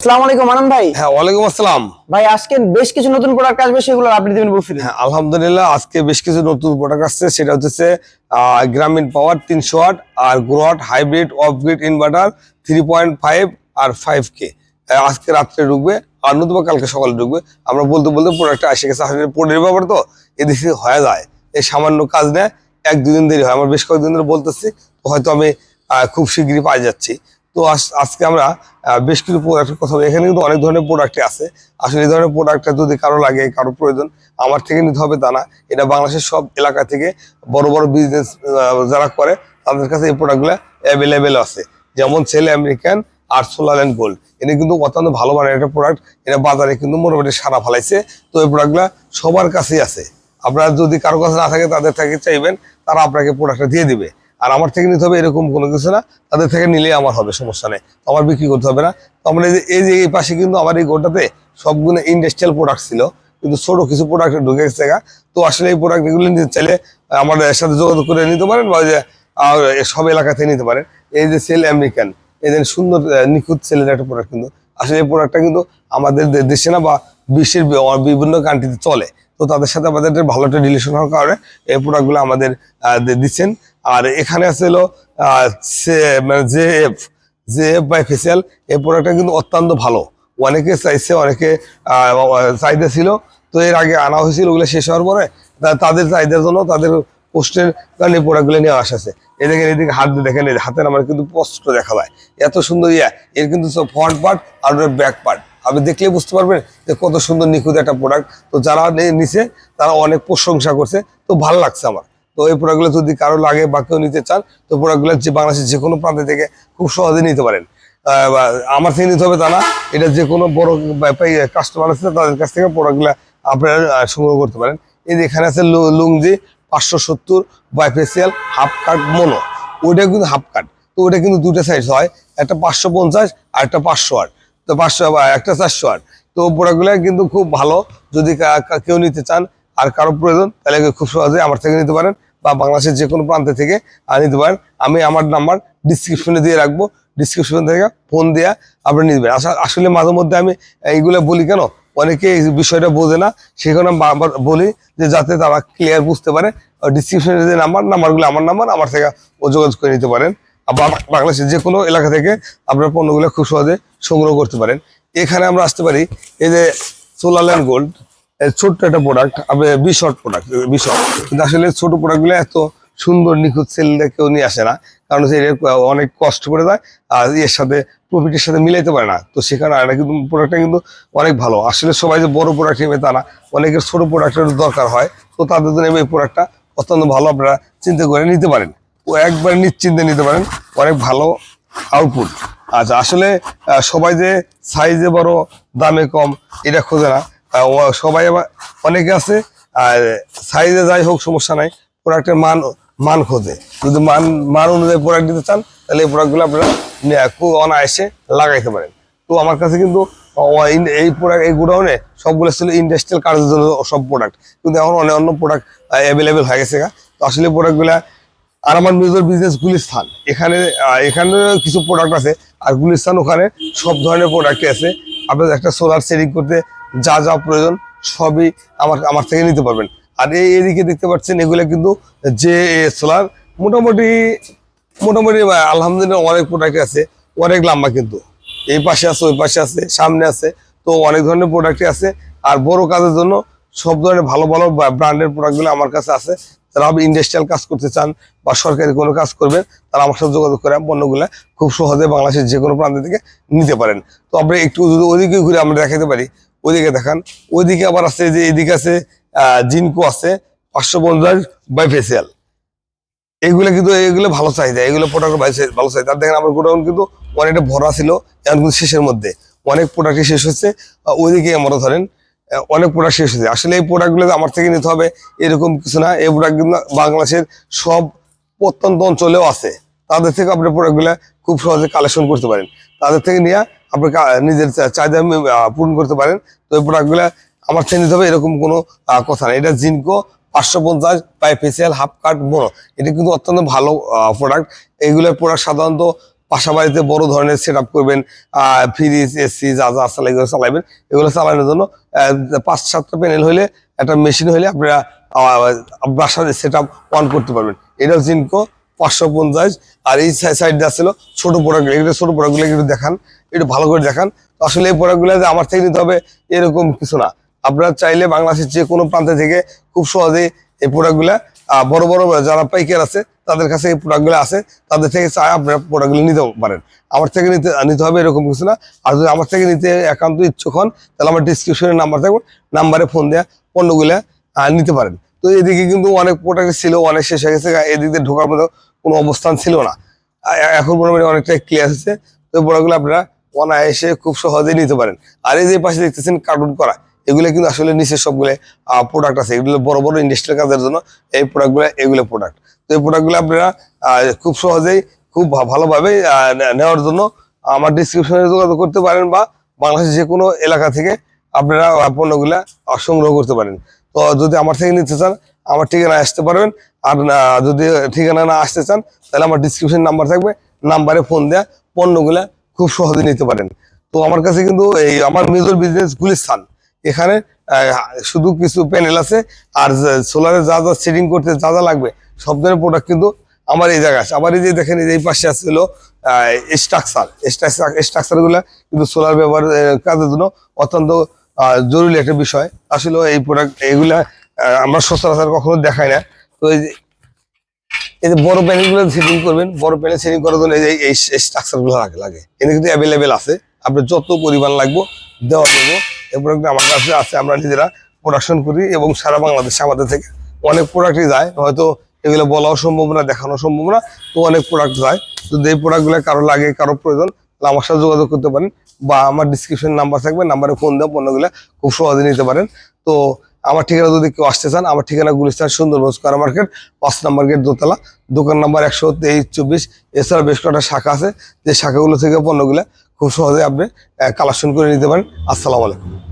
আসসালামু আলাইকুম আনন্দ ভাই। হ্যাঁ ওয়ালাইকুম আসসালাম। ভাই আজকে বেশ কিছু নতুন প্রোডাক্ট আসবে সেগুলো আপনি দিবেন বলছিলেন হ্যাঁ আলহামদুলিল্লাহ আজকে বেশ কিছু নতুন প্রোডাক্ট আসছে। সেটা হচ্ছে গ্রামীণ পাওয়ার তিনশো ওয়াট আর Growatt hybrid off grid inverter three point five আর ফাইভ কে আজকে রাত্রে ঢুকবে আর নতুবা কালকে সকালে ঢুকবে। আমরা বলতে বলতে প্রোডাক্টটা এসে গেছে আসলে পনেরো ব্যাপার তো এদিকে হয়ে যায়। এই সামান্য কাজ নেয় এক দুদিন দেরি হয়। আমার বেশ কয়েকদিন ধরে বলতেছি হয়তো আমি খুব শীঘ্রই পাই যাচ্ছি। তো আজ- আজকে আমরা বেশ কিছু প্রোডাক্টের কথা। এখানে কিন্তু অনেক ধরনের প্রোডাক্টই আছে। আসলে এই ধরনের প্রোডাক্টটা যদি কারও লাগে, কারও প্রয়োজন, আমার থেকে নিতে হবে তা না। এটা বাংলাদেশের সব এলাকা থেকে বড় বড় বিজনেস যারা করে, তাদের কাছে এই প্রোডাক্টগুলো অ্যাভেলেবেল আছে। যেমন সেল আমেরিকান আর সোলার অ্যান্ড গোল্ড। এটা কিন্তু অত্যন্ত ভালো মানের একটা প্রোডাক্ট এটা বাজারে কিন্তু মোটামুটি সারা ফেলাইছে। তো এই প্রোডাক্টগুলো সবার কাছেই আছে। আপনার যদি কারও কাছে না থাকে, তাদের থেকে চাইবেন, তারা আপনাকে প্রোডাক্টটা দিয়ে দিবে। আর আমার থেকে নিতে হবে এরকম কোনো কিছু না, তাদের থেকে নিলেই আমার হবে, সমস্যা নেই। আমার বিক্রি করতে হবে না। আমরা এই যে এই যে এই পাশে কিন্তু আমার এই গোটাতে সবগুলো ইন্ডাস্ট্রিয়াল প্রোডাক্ট ছিল, কিন্তু ছোট কিছু প্রোডাক্ট ঢুকে গেছে। তো আসলে এই প্রোডাক্ট এগুলো নিতে চাইলে আমাদের সাথে যোগাযোগ করে নিতে পারেন বা যে সব এলাকাতে নিতে পারেন। এই যে সেল আমেরিকান এই যে সুন্দর নিখুঁত সেলের একটা প্রোডাক্ট কিন্তু। আসলে এই প্রোডাক্টটা কিন্তু আমাদের দেশে না বা বিশ্বের বিভিন্ন কান্ট্রিতে চলে। তো তাদের সাথে আমাদের ভালো একটা রিলেশন হওয়ার কারণে এই প্রোডাক্টগুলো আমাদের দিচ্ছেন। আর এখানে আছে হলো সে- মানে F J F bifacial এই প্রোডাক্টটা কিন্তু অত্যন্ত ভালো। অনেকে চাইছে, অনেকে চাহিদা ছিল তো এর আগে আনা হয়েছিল, ওগুলো শেষ হওয়ার পরে তাদের চাহিদার জন্য তাদের পোস্টের কারণে প্রোডাক্টগুলো নিয়ে আসছে এদিকে এদিকে হাত দেখেন, এই হাতের আমার কিন্তু স্পষ্ট দেখা যায়। এত সুন্দর, ইয়া, এর কিন্তু ফ্রন্ট পার্ট আর ব্যাক পার্ট আপনি দেখলেই বুঝতে পারবেন যে কত সুন্দর নিখুঁত একটা প্রোডাক্ট তো যারা নিছে, তারা অনেক প্রশংসা করছে। তো ভালো লাগছে আমার। তো এই প্রোডাক্টগুলো যদি কারও লাগে বা কেউ নিতে চান, তো প্রোডাক্টগুলো যে বাংলাদেশের যে কোনো প্রান্ত থেকে খুব সহজে নিতে পারেন। আমার থেকে নিতে হবে তা না, এটা যে কোনো বড় কাস্টমার আছে, তাদের কাছ থেকে প্রোডাক্টগুলো আপনারা সংগ্রহ করতে পারেন। এই যে এখানে আছে লুঙ্গি পাঁচশো সত্তর বাইফেসিয়াল হাফ কাট মনো ওইটা কিন্তু হাফ কাট তো ওটা কিন্তু দুটো সাইজ হয়, একটা পাঁচশো পঞ্চাশ আর একটা পাঁচশো আট। তো পাঁচশো একটা চারশো আট। তো প্রোডাক্টগুলো কিন্তু খুব ভালো। যদি কেউ নিতে চান আর কারও প্রয়োজন, তাহলে খুব সহজে আমার থেকে নিতে পারেন। বা বাংলাদেশের যে কোনো প্রান্ত থেকে নিতে পারেন। আমি আমার নাম্বার ডিসক্রিপশনে দিয়ে রাখব। ডিসক্রিপশন থেকে ফোন দেওয়া আপনি আসা- আসলে মাঝে মধ্যে আমি এইগুলো বলি কেন? অনেকে এই বিষয়টা বোঝে না। সেখানে আমি বারবার বলি যে যাতে তারা ক্লিয়ার বুঝতে পারে। ডিসক্রিপশনের যে নাম্বার, নাম্বারগুলো আমার নাম্বার, আমার থেকে ও যোগাযোগ করে নিতে পারেন। আবার বাংলাদেশের যে কোনো এলাকা থেকে আপনার পণ্যগুলো খুব সহজে সংগ্রহ করতে পারেন। এখানে আমরা আসতে পারি এই যে সোলার ল্যান্ড গোল্ড ছোট্ট একটা প্রোডাক্ট বিশট প্রোডাক্ট বিশট কিন্তু আসলে ছোট প্রোডাক্টগুলো এত সুন্দর, নিখুঁত সেলটা কেউ নিয়ে আসে না। কারণ অনেক কষ্ট করে দেয়, আর এর সাথে প্রফিটের সাথে মিলাইতে পারে না। তো সেখানে এটা কিন্তু প্রোডাক্টটা কিন্তু অনেক ভালো। আসলে সবাই যে বড় প্রোডাক্ট নেবে তা না, অনেকের ছোটো প্রোডাক্টের দরকার হয়। তো তাদের জন্য এই প্রোডাক্টটা অত্যন্ত ভালো, আপনারা চিন্তা করে নিতে পারেন। ও একবার নিশ্চিন্তে নিতে পারেন, অনেক ভালো আউটপুট আচ্ছা আসলে সবাই যে সাইজে বড়, দামে কম, এটা খোঁজে না। সবাই আবার অনেকে আছে, আর সাইজে যাই হোক সমস্যা নাই প্রোডাক্টের মান মান খোঁজে। যদি মান মান অনুযায়ী প্রোডাক্ট দিতে চান, তাহলে এই প্রোডাক্টগুলো আপনারা খুব অনায়াসে লাগাইতে পারেন। তো আমার কাছে কিন্তু এই প্রোডাক্ট এই গোডাউনে সবগুলো ছিল ইন্ডাস্ট্রিয়াল কাজের জন্য সব প্রোডাক্ট কিন্তু এখন অনেক অন্য প্রোডাক্ট অ্যাভেলেবেল হয়ে গেছে। তো আসলে প্রোডাক্টগুলা আর আমার নিজের বিজনেস গুলিস্তান এখানে এখানে কিছু প্রোডাক্ট আছে, আর গুলিস্তান ওখানে সব ধরনের প্রোডাক্টই আছে। আপনার একটা সোলার সেটিং করতে যা যা প্রয়োজন সবই আমার আমার থেকে নিতে পারবেন। আর এই এদিকে দেখতে পাচ্ছেন, এগুলো কিন্তু যে সোলার মোটামুটি মোটামুটি আলহামদুলিল্লাহ অনেক প্রোডাক্ট আছে, অনেক লম্বা কিন্তু। এই পাশে আছে, ওই পাশে আছে, সামনে আছে, তো অনেক ধরনের প্রোডাক্টই আছে। আর বড় কাজের জন্য সব ধরনের ভালো ভালো ব্র্যান্ডের প্রোডাক্টগুলো আমার কাছে আছে। যারা আপনি ইন্ডাস্ট্রিয়াল কাজ করতে চান বা সরকারি কোনো কাজ করবেন, তারা আমার সাথে যোগাযোগ করে পণ্যগুলো খুব সহজে বাংলাদেশের যে কোনো প্রান্ত থেকে নিতে পারেন। তো আমরা একটু যদি ওইদিকে ঘুরে আমরা দেখাতে পারি ওইদিকে দেখান। ওইদিকে আবার আছে যে এদিকে আছে জিনকো আছে, পাঁচশো পঞ্চাশ বাই ফেসিয়াল এগুলো কিন্তু, এগুলো ভালো চাহিদা, এগুলো প্রোডাক্ট ভালো চাহিদা আর দেখেন আমার গোডাউন কিন্তু অনেকটা ভরা ছিল, এখন কিন্তু শেষের মধ্যে। অনেক প্রোডাক্টই শেষ হচ্ছে ওইদিকে আমরা ধরেন অনেক প্রোডাক্ট শেষ হচ্ছে। আসলে এই প্রোডাক্টগুলো আমার থেকে নিতে হবে, এরকম কিছু না। এই প্রোডাক্ট কিন্তু বাংলাদেশের সব প্রত্যন্ত অঞ্চলেও আছে। তাদের থেকে আপনি প্রোডাক্টগুলো খুব সহজে কালেকশন করতে পারেন। তাদের থেকে নিয়ে আপনি নিজের চাহিদা পূরণ করতে পারেন। তো এই প্রোডাক্টগুলো আমার থেকে নিতে হবে, এরকম কোনো কথা নেই। এটা জিনকো পাঁচশো পঞ্চাশ বাই ফেসিয়াল হাফ কাট বড় এটা কিন্তু অত্যন্ত ভালো প্রোডাক্ট এইগুলোর প্রোডাক্ট সাধারণত বাড়িতে বড় ধরনের সেট করবেন ফ্রিজ এসি যা যা আছে, এগুলো চালাবেন। এগুলো চালানোর জন্য পাঁচ সাতটা প্যানেল হলে, একটা মেশিন হলে আপনারা বাসার সেট অন করতে পারবেন। এটা জিনকো পাঁচশো পঞ্চাশ। আর এই সাইড ছিল ছোটো প্রোডাক্ট এগুলো ছোট প্রোডাক্টগুলো একটু দেখান। একটু ভালো করে দেখান। আসলে এই প্রোডাক্টগুলো যে আমার থেকে নিতে হবে এরকম কিছু না। আপনারা চাইলে বাংলাদেশের যে কোনো প্রান্ত থেকে খুব সহজেই এই প্রোডাক্টগুলো বড় বড় যারা পাইকার আছে, তাদের কাছে এই প্রোডাক্টগুলো আছে, তাদের থেকে চাই আপনারা প্রোডাক্টগুলো নিতে পারেন। আমার থেকে নিতে নিতে হবে এরকম কিছু না। আর যদি আমার থেকে নিতে একান্ত ইচ্ছুক হন, তাহলে আমার ডিসক্রিপশনে নাম্বার থাকবে নাম্বারে ফোন দেওয়া পণ্যগুলো নিতে পারেন। তো এদিকে কিন্তু অনেক প্রোডাক্ট ছিল, অনেক শেষ হয়ে গেছে, এদিকে ঢোকার মতো কোনো অবস্থান ছিল না। এখন মোটামুটি অনেকটাই ক্লিয়ার হচ্ছে তো প্রোডাক্টগুলো আপনারা অনায়াসে খুব সহজেই নিতে পারেন। আর এই যে পাশে দেখতেছেন কার্টুন করা, এগুলো কিন্তু আসলে নিচের সবগুলো প্রোডাক্ট আছে। এগুলো বড় বড় ইন্ডাস্ট্রিয়াল কাজের জন্য এই প্রোডাক্টগুলো এগুলো প্রোডাক্ট তো এই প্রোডাক্টগুলো আপনারা খুব সহজেই, খুব ভালোভাবে নেওয়ার জন্য আমার ডিসক্রিপশনে যোগাযোগ করতে পারেন বা বাংলাদেশের যে কোনো এলাকা থেকে আপনারা পণ্যগুলা সংগ্রহ করতে পারেন। তো যদি আমার থেকে নিতে চান, আমার ঠিকানা আসতে পারবেন। আর যদি ঠিকানা না আসতে চান, তাহলে আমার ডিসক্রিপশন নাম্বার থাকবে। নাম্বারে ফোন দেয়া, পণ্যগুলা খুব সহজে নিতে পারেন। তো আমার কাছে কিন্তু এই আমার মেজর বিজনেস গুলিস্তান এখানে শুধু কিছু প্যানেল আছে আর সোলারে যা যা সেটিং করতে যা যা লাগবে সব ধরনের প্রোডাক্ট কিন্তু আমার এই জায়গায় আছে। আবার এই যে দেখেন এই পাশে আছে হলো স্ট্রাকচার স্ট্রাকচারগুলা কিন্তু সোলার ব্যবহার কাজের জন্য অত্যন্ত জরুরি একটা বিষয়। আসলে এই প্রোডাক্ট আহ, আমরা সচরাচর কখনো দেখাই না। তো এই এই যে বড় প্যানেলগুলো সেটিং করবেন, বড় প্যানেল সেটিং করার জন্য এই এই স্ট্রাকচারগুলো লাগে। এখানে কিন্তু অ্যাভেলেবেল আছে। আপনার যত পরিমাণ লাগবে, দেওয়া দেবো এই প্রোডাক্ট আমার কাছে আছে, আমরা নিজেরা প্রোডাকশন করি এবং সারা বাংলাদেশে আমাদের থেকে অনেক প্রোডাক্টই যায়। হয়তো এগুলো বলাও সম্ভব না, দেখানো সম্ভব না, তো অনেক প্রোডাক্ট যায়। যদি এই প্রোডাক্টগুলো কারও লাগে, কারও প্রয়োজন আমার সাথে যোগাযোগ করতে পারেন বা আমার ডিসক্রিপশন নাম্বার থাকবে নাম্বারে ফোন দেওয়া পণ্যগুলো খুব সহজে নিতে পারেন। তো আমার ঠিকানা যদি কেউ আসতে চান, আমার ঠিকানা গুলিস্তান সুন্দরবন স্কোয়ার মার্কেট, পাঁচ নম্বর গেট দোতলা, দোকান নাম্বার একশো তেইশ চব্বিশ। এছাড়া বেশ কয়েকটা শাখা আছে, যে শাখাগুলো থেকে পণ্যগুলো খুব সহজে আপনি কালেকশন করে নিতে পারেন। আসসালামু আলাইকুম।